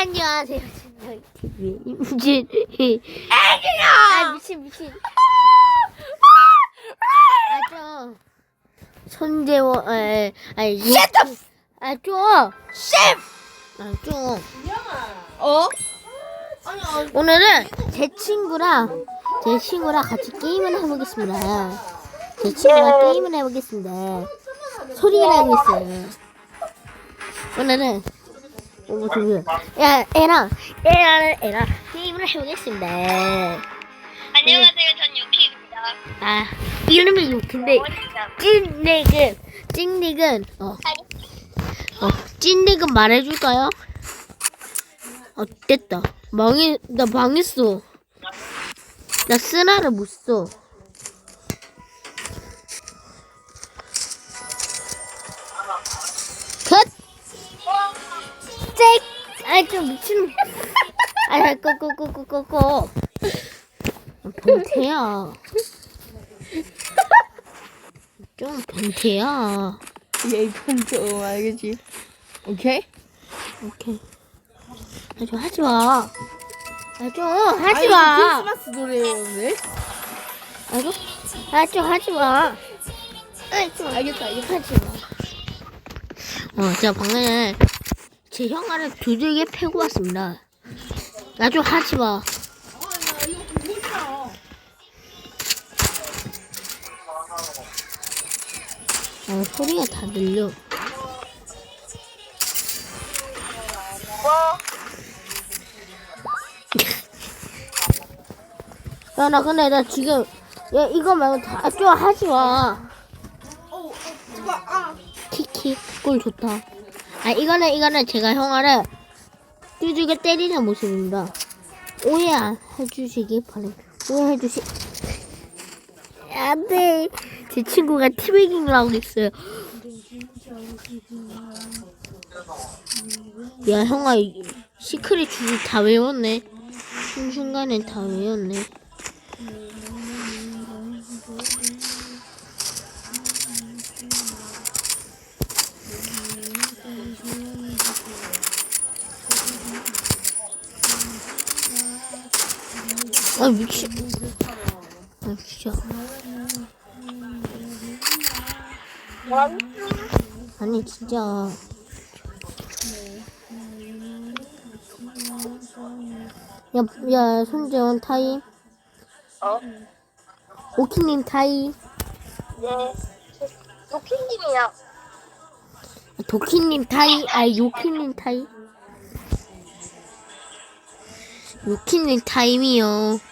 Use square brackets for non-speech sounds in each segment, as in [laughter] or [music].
안녕하세요. 임진. 아 미친 미친. 아저 손재원 에 아니 셋업 아좀 쌤. 아좀 어? 오늘은 제 친구랑 제 친구랑 같이 게임을 해보겠습니다. 제 친구랑 게임을 해보겠습니다. 소리를 하고 있어요. 오늘은 어, 저기 야 애랑 애랑 애랑 게임을 해보겠습니다. 안녕하세요. 전 유키입니다. 아 이름이 욕인데 찐닉은 찐닉은 어, 어 찐닉은 말해줄까요? 어 됐다 망해 나 망했어 나 쓰나를 못 써 잭! 아이 좀 미친. 아야 꺼꺼꺼꺼꺼꺼 변태야. 좀 변태야. 얘좀 알겠지? 오케이? 오케이. 아 좀 하지 마. 아 좀 하지마. 아니, 크리스마스 노래였는데? 아좀 아 좀 하지 마 아 좀 알겠다, 알겠다. 하지 마. 어 제가 방금 제 형아를 두들겨 패고 왔습니다 나 좀 하지 마 어 소리가 다 들려 [laughs] 야, 나 근데 나 지금, 야, 이거 말고 다, 좀 하지 마. 키키, 꿀 좋다. 아, 이거는, 이거는 제가 형아를 뚜죽에 때리는 모습입니다. 오해 안 해주시기 바랍니다. 오해해 주시, 안 돼. 제 친구가 티베깅을 하고 있어요. 야, 형아, 이- 시크릿 주제 다 외웠네. 순순간에 다 외웠네. 아 미친. 아 진짜. 아니 진짜. 야, 야, 손재원 타임. 어? 오키님 타임. 네. 유키님이야. 도키님 타임. 아, 요키님 타임. 요키님 타임이요.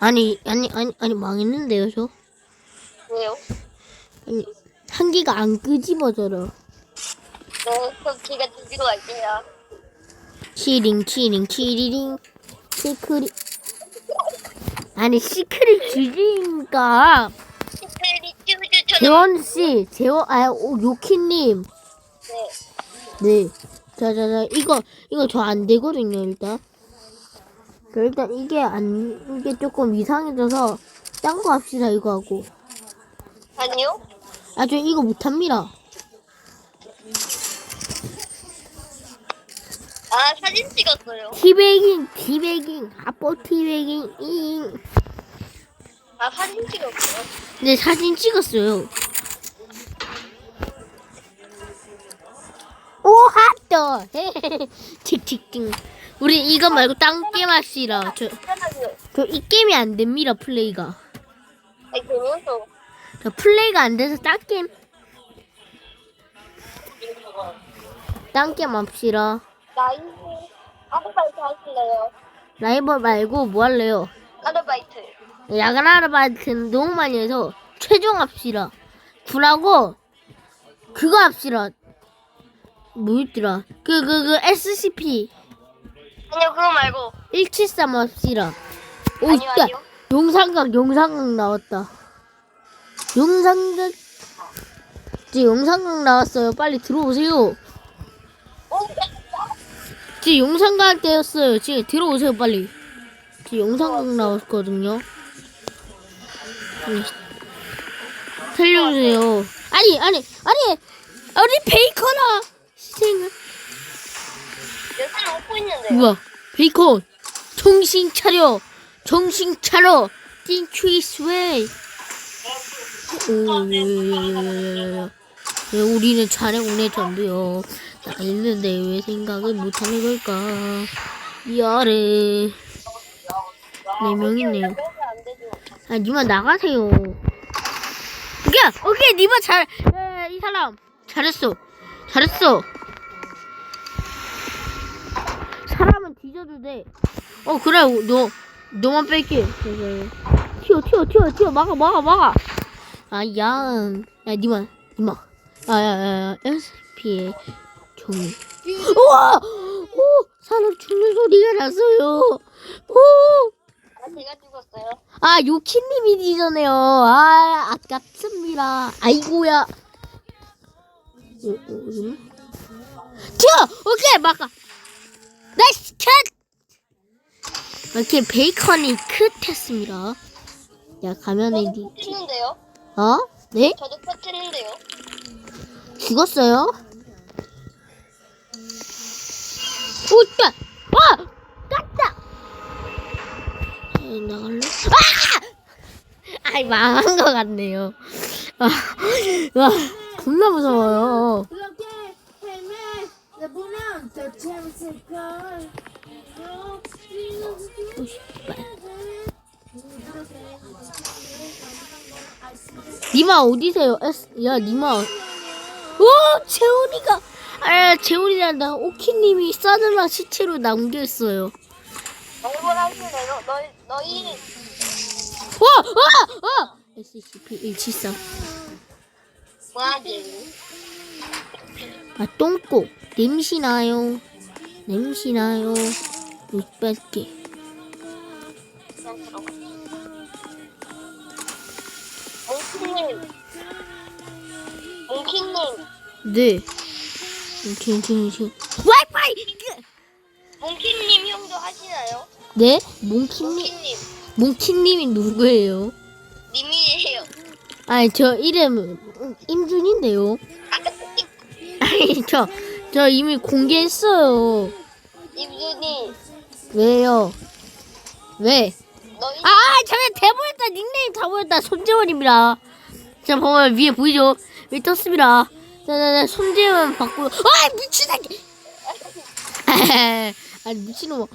네. 아니, 아니, 아니, 아니, 망했는데요, 저? 왜요? 아니, 한기가 안 끄집어져요. 네. 그럼 걔가 뒤로 갈게요. 치링, 치링, 치리링. 시크릿. 아니, 시크릿 주지니까. 시크릿 쭈쭈 저도 재원 씨, 재원, 아, 오, 요키님. 네. 네. 자, 자, 자, 이거, 이거 저 안 되거든요, 일단. 그 일단 이게 안, 이게 조금 이상해져서, 딴 거 합시다, 이거 하고. 아니요? 아, 저 이거 못합니다. 아 사진 찍었어요. 티베깅, 티베깅, 아뽀 티베깅, 잉. 아 사진 찍었어요. 네, 사진 찍었어요. 오, 핫도! [laughs] 틱틱틱. 우리 이거 말고 딴 게임 합시다. 저, 편하게. 저이 게임이 안 됩니다, 플레이가. 아니 저 플레이가 안 돼서 딴 게임. 딴 게임 합시다. 나이스 아르바이트 하실래요? 라이벌 말고 뭐 할래요? 아르바이트. 야간 아르바이트는 너무 많이 해서 최종 합시다. 구라고 그거 합시다. 뭐였더라? 그 그 그 SCP 아니요 그거 말고. 173 합시다. 오 아니요 있다. 아니요. 용상각 용상각 나왔다. 용상각 이제 용상각 나왔어요. 빨리 들어오세요. 오 지금 용상각 때였어요. 지금 들어오세요 빨리. 지금 용상각 나왔거든요. 아니, 살려주세요. 아니 아니 아니 아니 베이커라. 희생을 우와 베이컨 정신 차려 정신 차려 띵추이 스웨이 오야야야야야야 우리는 잘해오네 전도요 나 있는데 왜 생각을 못하는 걸까 미안해 네안 되죠. 아 니마 나가세요 오케이 오케이 니마 잘이 사람 잘했어 잘했어 사람은 뒤져도 돼 어 그래 너 너만 뺄게 그래. 튀어 튀어 튀어 튀어 막아 막아 막아 아야 야 니마 니마 아야야야 SP의 종이 우와 오 사람 죽는 소리가 났어요 오 아, 제가 죽었어요. 아, 요키님이 뒤전에요. 아, 아깝습니다. 아이고야. 어, 어, 이거? 튀어! 오케이, 막아. 나이스 컷! 이렇게 베이컨이 컷했습니다. 야, 가면에 니, 퍼트는데요. 어? 네? 저도 퍼트는데요. 죽었어요? 오, 따! 와! 땄다! 에, 나갈래? 아! 아이, 망한 것 같네요. 아, 와, 겁나 무서워요. 이렇게 헤매보면 더 재밌을걸. 오, 씨발. 니마 어디세요? 에스, 야, 니마. 오, 재훈이가. 아, 재훈이란다. 오키님이 싸늘한 시체로 남겼어요. 너희 너희 와! 와! 와! SCP-173. 아, 똥꼬. 냄새 나요. 냄새 나요. 못 뺄게. 그냥 들어가. 몽키님, 몽키님, 네. 지금. 와이파이! 몽키님 형도 하시나요? 네? 몽키님, 몽키님, 몽키님이 누구예요? 님이에요. 아니, 저 이름, 임준인데요. [laughs] 아니, 저, 저 이미 공개했어요. 임준이, 왜요? 왜? 아, 저는 대보였다. 닉네임 다 보였다. 손재원입니다. 자, 보면 위에 보이죠? 위에 떴습니다. 자, 자, 자, 손재원 바꾸고. 아, 미친 새끼! [laughs] 아, 미친놈아.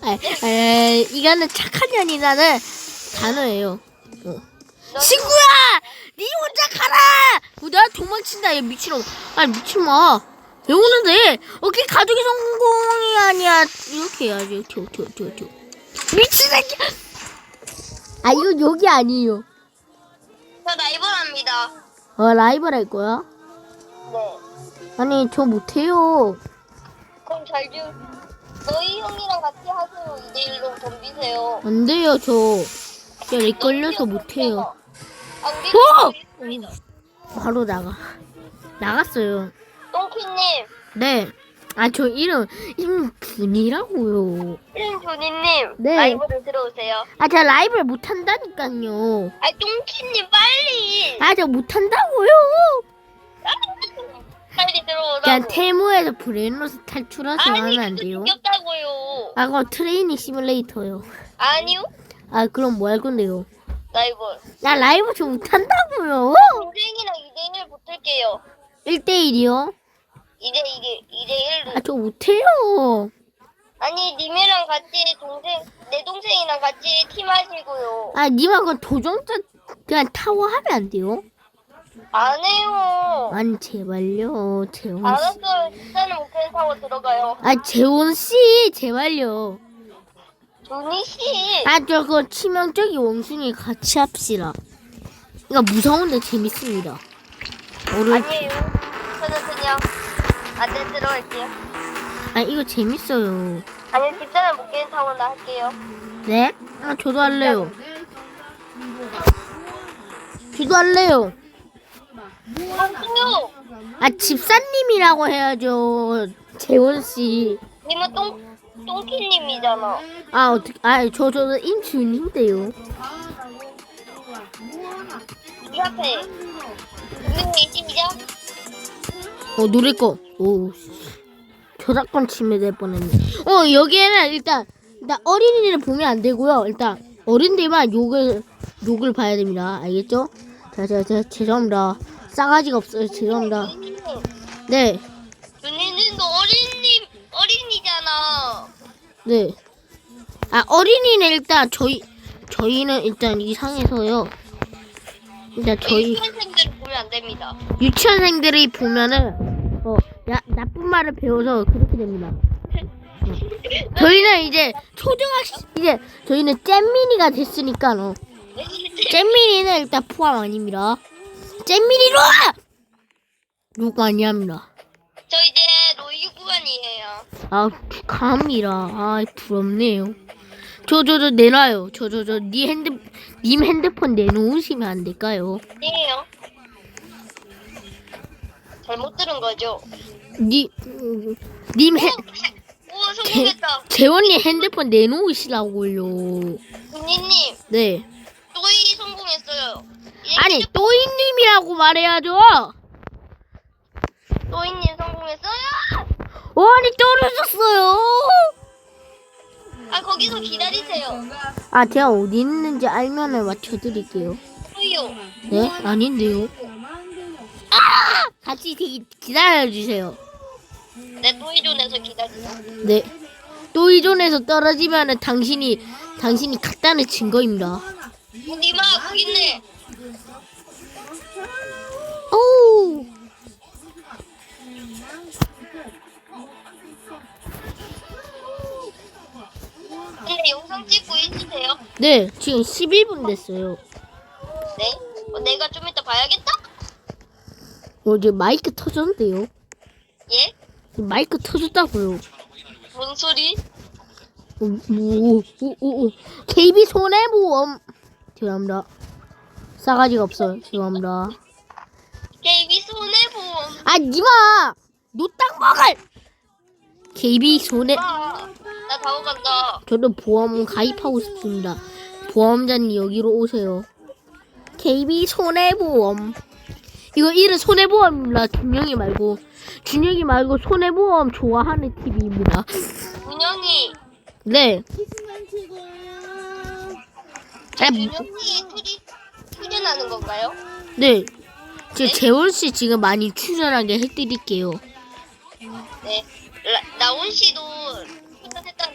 아, 아, 이거는 착한 년이라는 단어예요. 어. 친구야! 니 혼자 가라! 어, 나 도망친다, 얘 미친놈. 아, 미친놈아. 왜 오는데? 오케이, 가족의 성공이 아니야. 이렇게 해야지. 튀어, 튀어, 튀어, 튀어. 미친 새끼! 아, 이거 여기 아니에요. 저 라이벌합니다. 어, 라이벌 할 거야? 네. 아니, 저 못해요. 그럼 잘 좀. 너희 형이랑 같이 하세요. 2대1로 덤비세요. 안 돼요, 저. 제가 렉 걸려서 못해요. 아, 우리 어! 바로 나가. 나갔어요. 똥키님, 네. 아, 저 이름, 이름 분이라고요. 이름 조니님, 네. 라이브를 들어오세요. 아, 제가 라이벌 못한다니까요. 아, 똥키님 빨리. 아, 저 못한다고요. [laughs] 빨리 들어오라고. 그냥 테무에서 브레인로스 탈출하서 아니, 하면 안 그거 돼요? 죽였다고요. 아, 그럼 트레이닝 시뮬레이터요. 아니요, 아, 그럼 뭐 할 건데요? 라이벌. 나 라이벌 저 못한다고요. 동생이랑 2대1 붙을게요. 1대1이요? 2대 2대 2대 1로. 아, 저 못해요. 아니, 님이랑 같이 동생, 내 동생이랑 같이 팀 하시고요. 아, 그건 도전자 그냥 타워 하면 안 돼요? 안 해요. 아니, 제발요. 재원 씨. 알았어요. 진짜는 목표는 타고 들어가요. 아, 재원 씨, 제발요. 조니 씨. 아, 저 그거 치명적인 원숭이 같이 합시다. 이거 무서운데 재밌습니다. 오늘, 아니에요. 저는 그냥 안돼 들어갈게요. 아, 이거 재밌어요. 아니, 집사는 못 깨는 타고 나 할게요. 네? 아, 저도 할래요. 저도 할래요. 똥키요. 아, 집사님이라고 해야죠. 재원 씨. 님은 똥, 똥키님이잖아. 아, 어떻게, 아, 저, 저는 임준인데요. 이 앞에. 동생이 시작. 어, 노래 거. 오, 씨. 저작권 침해될 뻔했네. 어 여기에는 일단 일단 어린이를 보면 안 되고요. 일단 어른들만 욕을 욕을 봐야 됩니다. 알겠죠? 자, 자, 자, 죄송합니다. 싸가지가 없어요. 죄송합니다. 준이님, 네, 준이님도 어린이 어린이잖아. 네. 아 어린이는 일단 저희 저희는 일단 이상해서요. 일단 저희 유치원생들 보면 안 됩니다. 유치원생들이 보면은 어 야, 나쁜 말을 배워서 그렇게 됩니다. 어. 저희는 이제 초등학생 이제 저희는 잼민이가 됐으니까 어. 잼민이는 일단 포함 아닙니다. 잼민이로 누가 아니합니다. 저 이제 구간이에요. 아 축하합니다. 아 부럽네요. 저 저 저 내놔요. 저 저 저 니 핸드 님 핸드폰 내놓으시면 안 될까요? 아니에요. 잘못 들은 거죠. 니 음, 님 핸. 오 성공했다. 재원이 핸드폰 내놓으시라고요. 준이님 네. 노이 성공했어요. 이제 아니 또이님이라고 말해야죠. 노이님 성공했어요. 아니 떨어졌어요. 아 거기서 기다리세요. 아 제가 어디 있는지 알면은 맞춰드릴게요. 노이요. 네? 아닌데요. 아! 같이 기, 기다려주세요. 내 노이존에서 기다리자. 네. 또 이존에서 떨어지면은 당신이 당신이 갔다는 증거입니다. 니마 거기 있네. 영상 찍고 있으세요? 네, 지금 11분 됐어요. 네. 어, 내가 좀 이따 봐야겠다. 어제 마이크 터졌는데요. 예? 마이크 터졌다고요. 뭔 소리? 오, 오, 오, 오, 오. KB 손해보험. 죄송합니다. 싸가지가 없어요. 죄송합니다. KB 손해보험. 아, 니마! 노땅 먹을! KB 손해, 아, 나 다오 간다. 저도 보험 가입하고 싶습니다. 보험자님 여기로 오세요. KB 손해보험. 이거 이름 손해보험입니다. 준영이 말고. 준영이 말고 손해보험 좋아하는 TV입니다. 준영이, 네. 아, 준영이 투리 출연하는 건가요? 네. 지금 재원 씨 지금 많이 출연하게 해드릴게요. 네. 라, 나온 씨도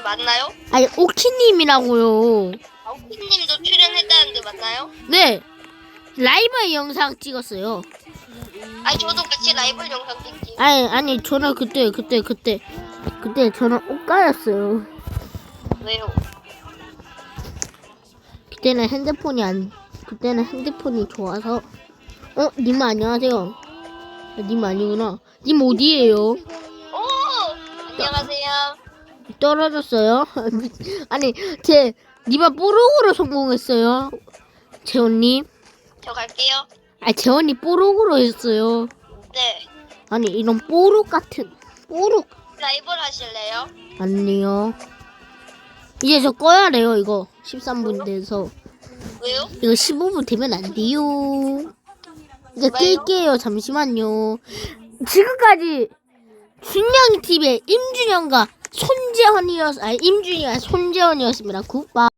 출연했다는데 맞나요? 아니 오키님이라고요. 아우키님도 출연했다는데 맞나요? 네. 라이브 영상 찍었어요. 아니 저도 같이 라이브 영상 찍지. 아니 아니 저는 그때 그때 그때 그때 저는 옷가였어요. 왜요? 그때는 핸드폰이 안 그때는 핸드폰이 좋아서 어 님 안녕하세요. 아, 님 아니구나. 님 어디에요? 떨어졌어요? [laughs] 아니 제 니마 뽀록으로 성공했어요. 재원님. 저 갈게요. 아 재원이 뽀록으로 했어요. 네. 아니 이런 뽀록 같은 뽀록 라이브를 하실래요? 아니요. 이제 저 꺼야 돼요 이거 13분 돼서 왜요? 이거 15분 되면 안 돼요. 이제 왜요? 끌게요 잠시만요. 지금까지 준영이 TV의 임준영과 손재원이었 아니 임준이가 손재원이었습니다. 굿바.